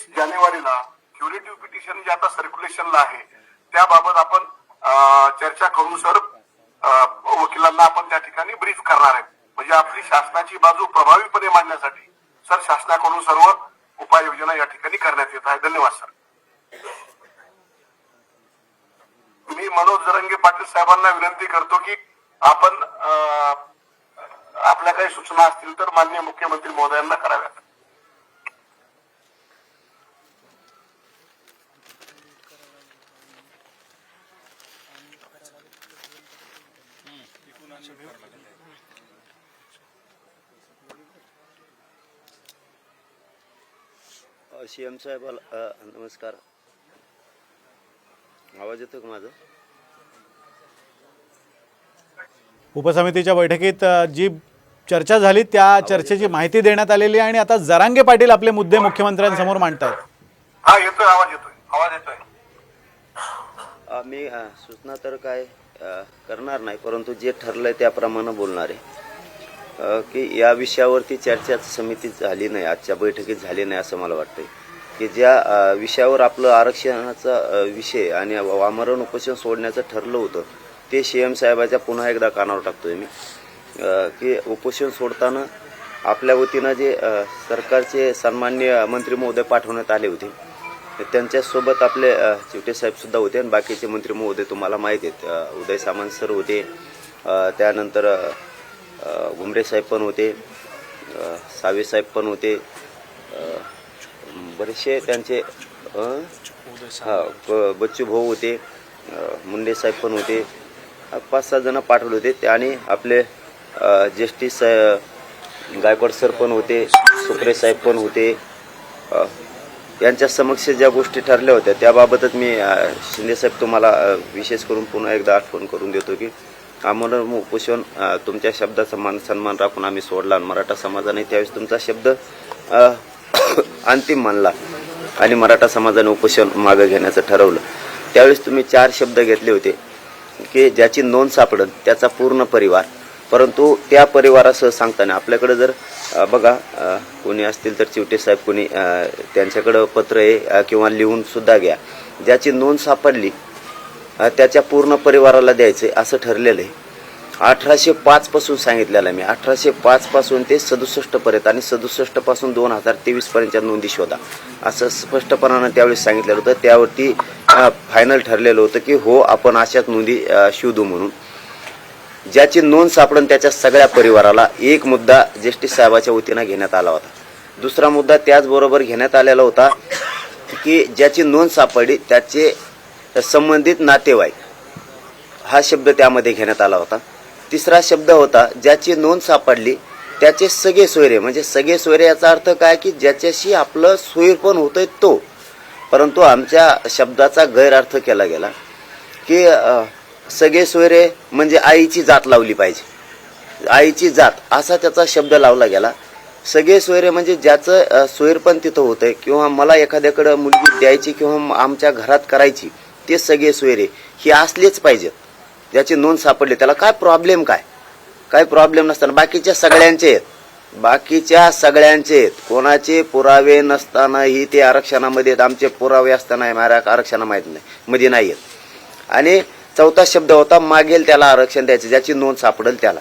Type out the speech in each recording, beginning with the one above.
पंचवीस जानेवारीला curative petition जे आता सर्क्युलेशनला आहे त्याबाबत आपण अं, चर्चा करून सर वकिलांना आपण त्या ठिकाणी ब्रीफ करणार आहे. म्हणजे आपली शासनाची बाजू प्रभावीपणे मांडण्यासाठी सर शासनाकडून सर्व उपाययोजना या ठिकाणी करण्यात येत आहे. धन्यवाद सर मी मनोज जरंगे पाटील साहेबांना विनंती करतो की आपण अं, आपल्या काही सूचना असतील तर माननीय मुख्यमंत्री महोदयांना कराव्यात. सी एम साहेबाला अ, नमस्कार. आवाज येतो का माझा? उपसमितीच्या बैठकीत जी चर्चा झाली त्या चर्चेची माहिती देण्यात आलेली आहे आणि आता जरांगे पाटील आपले मुद्दे मुख्यमंत्र्यांसमोर मांडतायत. हा येतोय आवाज येतोय. आवाज येतोय. अ, मी सूचना तर काय करणार नाही परंतु जे ठरलंय त्याप्रमाणे बोलणार आहे. की या विषयावरती चर्चा समिती झाली नाही आजच्या बैठकीत झाली नाही असं मला वाटतंय. की ज्या विषयावर आपलं आरक्षणाचा विषय आणि आमरण उपोषण सोडण्याचं ठरलं होतं ते सी एम साहेबाच्या पुन्हा एकदा कानावर टाकतोय मी. की उपोषण सोडताना आपल्या वतीनं जे सरकारचे सन्मान्य मंत्री महोदय पाठवण्यात आले होते त्यांच्यासोबत आपले चिवटे साहेबसुद्धा होते आणि बाकीचे मंत्री महोदय तुम्हाला माहीत आहेत. उदय सामंत सर होते त्यानंतर घुमरे साहेब पण होते सावे साहेब पण होते बरेचसे त्यांचे हा ब- बच्चू भाऊ होते मुंडे साहेब पण होते. पाच सहा जण पाठवले होते. ते आणि आपले जेष्ठी जस्टिस गायकवाड सर पण होते सुप्रे साहेब पण होते. यांच्या समक्ष ज्या गोष्टी ठरल्या होत्या त्याबाबतच मी शिंदे साहेब तुम्हाला विशेष करून पुन्हा एकदा आठवण करून देतो की आम्हाला उपोषण तुमच्या शब्दाचा मान सन्मान राखून आम्ही सोडला आणि मराठा समाजाने. त्यावेळेस तुमचा शब्द अंतिम मानला आणि मराठा समाजाने उपोषण मागं घेण्याचं ठरवलं. त्यावेळेस तुम्ही चार शब्द घेतले होते की ज्याची नोंद सापडल त्याचा पूर्ण परिवार. परंतु त्या परिवारासह सांगताना आपल्याकडे जर बघा कोणी असतील तर चिवटे साहेब कोणी त्यांच्याकडं पत्र आहे किंवा लिहून सुद्धा घ्या. ज्याची नोंद सापडली त्याच्या पूर्ण परिवाराला द्यायचे असं ठरलेलं आहे. अठराशे पाच पासून सांगितलेलं मी. अठराशे पाच पासून ते सदुसष्ट पर्यंत आणि सदुसष्टपासून दोन हजार तेवीस पर्यंतच्या नोंदी शोधा. असं स्पष्टपणानं त्यावेळेस सांगितलेलं होतं. त्यावरती फायनल ठरलेलं होतं की हो आपण अशाच नोंदी शोधू म्हणून. ज्याची नोंद सापडून त्याच्या सगळ्या परिवाराला एक मुद्दा जस्टिस साहेबाच्या वतीनं घेण्यात आला होता. दुसरा मुद्दा त्याचबरोबर घेण्यात आलेला होता की ज्याची नोंद सापडली त्याचे संबंधित नातेवाईक हा शब्द त्यामध्ये घेण्यात आला होता. तिसरा शब्द होता ज्याची नोंद सापडली त्याचे सगळे सोयरे. म्हणजे सगळे सोयरे याचा अर्थ काय की ज्याच्याशी आपलं सोयर पण होतंय तो. परंतु आमच्या शब्दाचा गैरअर्थ केला गेला की सगळे सोयरे म्हणजे आईची जात लावली पाहिजे. आईची जात असा त्याचा शब्द लावला गेला. सगळे सोयरे म्हणजे ज्याचं सोयर पण तिथं होतंय किंवा मला एखाद्याकडं मुलगी द्यायची किंवा आमच्या घरात करायची ते सगळे सोयरे. ही असलेच पाहिजेत. ज्याची नोंद सापडली. त्याला काय प्रॉब्लेम काय? काय प्रॉब्लेम नसताना? बाकीच्या सगळ्यांचे आहेत. बाकीच्या सगळ्यांचे आहेत. कोणाचे पुरावे नसतानाही ते आरक्षणामध्ये आहेत. आमचे पुरावे असताना माझ्या आरक्षणा माहीत नाही. मध्ये नाही आहेत. आणि चौथा शब्द होता मागेल त्याला आरक्षण द्यायचं. ज्याची नोंद सापडेल त्याला.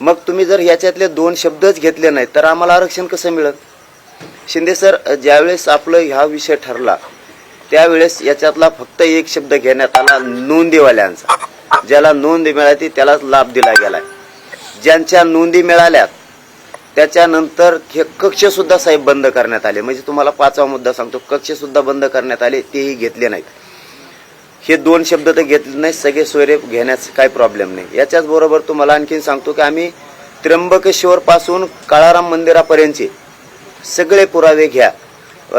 मग तुम्ही जर याच्यातले दोन शब्दच घेतले नाहीत तर आम्हाला आरक्षण कसं मिळेल? शिंदे सर ज्यावेळेस आपलं ह्या विषय ठरला त्यावेळेस याच्यातला फक्त एक शब्द घेण्यात आला नोंदीवाल्यांचा. ज्याला नोंद मिळाली त्यालाच लाभ दिला गेलाय. ज्यांच्या नोंदी मिळाल्यात त्याच्यानंतर हे कक्ष सुद्धा साहेब बंद करण्यात आले. म्हणजे तुम्हाला पाचवा मुद्दा सांगतो कक्ष सुद्धा बंद करण्यात आले तेही घेतले नाहीत. हे दोन शब्द तर घेतले नाही सगळे सोयरे घेण्यास काही प्रॉब्लेम नाही. याच्याच बरोबर तुम्हाला आणखीन सांगतो की आम्ही त्र्यंबकेश्वर पासून काळाराम मंदिरापर्यंतचे सगळे पुरावे घ्या.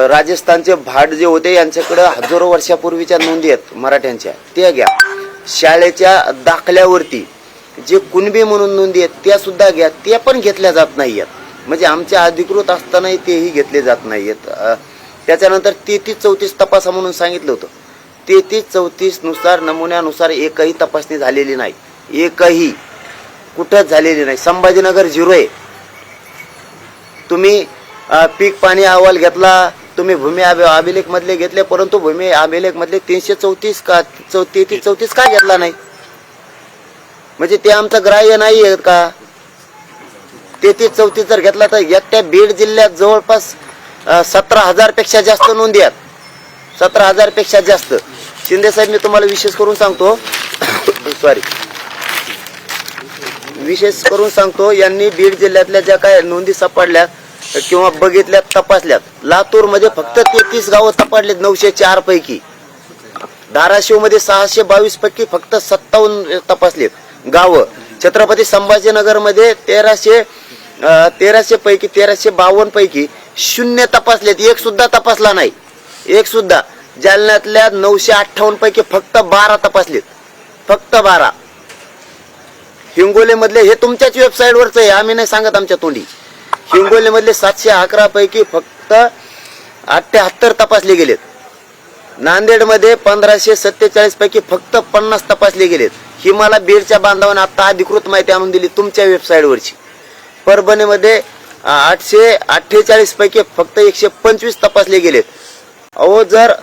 राजस्थानचे भाट जे होते यांच्याकडे हजारो वर्षापूर्वीच्या नोंदी आहेत मराठ्यांच्या. त्या घ्या. शाळेच्या दाखल्यावरती. जे कुणबी म्हणून नोंदी आहेत त्या सुद्धा घ्या त्या पण घेतल्या जात नाही आहेत म्हणजे आमच्या अधिकृत असतानाही तेही घेतले जात नाही आहेत त्याच्यानंतर तेहतीस चौतीस तपासा म्हणून सांगितलं होतं. तेहतीस चौतीसनुसार नमुन्यानुसार एकही तपासणी झालेली नाही. एकही. कुठंच झालेली नाही. संभाजीनगर झिरो आहे. तुम्ही पीक पाणी अहवाल घेतला तुम्ही भूमी अभि- अभिलेख मधले घेतले परंतु भूमी अभिलेख मधले तीनशे चौतीस का चौ तेहतीस चौतीस का घेतला नाही? म्हणजे ते आमचं ग्राह्य नाही आहे का? तेहतीस चौतीस जर घेतला तर एकट्या बीड जिल्ह्यात जवळपास सतरा हजारपेक्षा जास्त नोंदी आहेत. सतरा हजारपेक्षा जास्त. शिंदे साहेब मी तुम्हाला विशेष करून सांगतो सॉरी विशेष करून सांगतो यांनी बीड जिल्ह्यातल्या ज्या काय नोंदी सापडल्या किंवा बघितल्यात तपासल्यात. लातूरमध्ये फक्त तेहतीस गावं तपाडलेत नऊशे चार पैकी. धाराशिवमध्ये सहाशे बावीस पैकी फक्त सत्तावन्न तपासलेत गावं. छत्रपती संभाजीनगरमध्ये तेराशे तेराशे पैकी तेराशे बावन्न पैकी शून्य तपासलेत. एक सुद्धा तपासला नाही. एक सुद्धा. जालन्यातल्या नऊशे अठ्ठावन्न पैकी फक्त बारा तपासलेत. फक्त बारा. हिंगोलीमधले हे तुमच्याच वेबसाईट वरच आहे. आम्ही नाही सांगत आमच्या तोंडी. हिंगोली मधले सातशे अकरा पैकी फक्त अठ्याहत्तर तपासले गेलेत. नांदेडमध्ये पंधराशे सत्तेचाळीस पैकी फक्त पन्नास तपासले गेलेत. ही मला बीडच्या बांधवांना आता अधिकृत माहिती आणून दिली तुमच्या वेबसाईटवरची. परभणीमध्ये आठशे अठ्ठेचाळीस पैकी फक्त एकशे पंचवीस तपासले गेलेत. अहो जर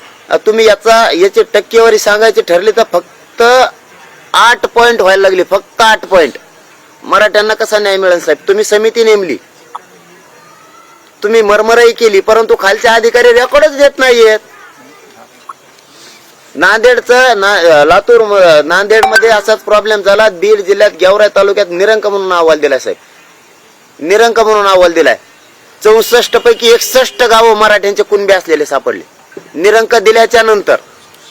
तुम्ही याचा याची टक्केवारी सांगायची ठरली तर फक्त आठ पॉईंट व्हायला लागले. फक्त आठ पॉईंट मराठ्यांना कसा न्याय मिळेल साहेब? तुम्ही समिती नेमली. तुम्ही मरमराई केली परंतु खालचे अधिकारी रेकॉर्डच देत नाहीयेत. नांदेडचं ना लातूर नांदेडमध्ये असाच प्रॉब्लेम झाला. बीड जिल्ह्यात गेवराई तालुक्यात निरंक म्हणून अहवाल दिलाय साहेब. निरंक म्हणून अहवाल दिलाय. चौसष्ट पैकी एकसष्ट गावं मराठ्यांचे कुणबे असलेले सापडले. निरंक दिल्याच्या नंतर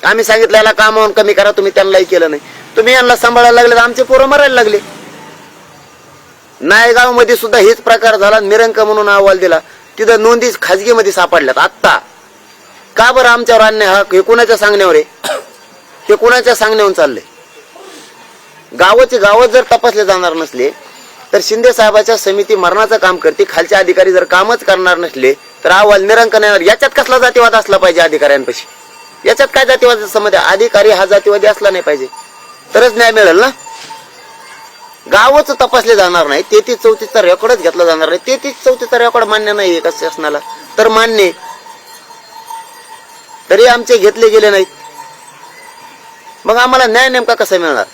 आम्ही सांगितलं याला कामावून कमी करा तुम्ही त्यांनाही केलं नाही. तुम्ही यांना सांभाळायला लागले तर आमचे पोरं मरायला लागले. नायगावमध्ये सुद्धा हेच प्रकार झाला. निरंक म्हणून अहवाल दिला. तिथं नोंदी खाजगीमध्ये सापडल्यात. आत्ता. का बरं आमच्यावर अन्याय? हा हे कुणाच्या सांगण्यावर आहे? हे कुणाच्या सांगण्यावर चाललंय? गावाचे गावच जर तपासले जाणार नसले तर शिंदे साहेबाच्या समिती मरणाचं काम करते. खालचे अधिकारी जर कामच करणार नसले तर अहवाल निरंक नाही याच्यात कसला जातीवाद असला पाहिजे अधिकाऱ्यांपाशी? याच्यात काय जातीवाद समज अधिकारी हा जातीवादी असला नाही पाहिजे. तरच न्याय मिळेल ना? गावच तपासले जाणार नाही तेहतीस चौतीसचा रेकॉर्डच घेतला जाणार नाही तेहतीस चौतीसचा रेकॉर्ड मान्य नाही एका शासनाला? तर मान्य आहे. तरी आमचे घेतले गेले नाहीत. मग आम्हाला न्याय नेमका कसा मिळणार?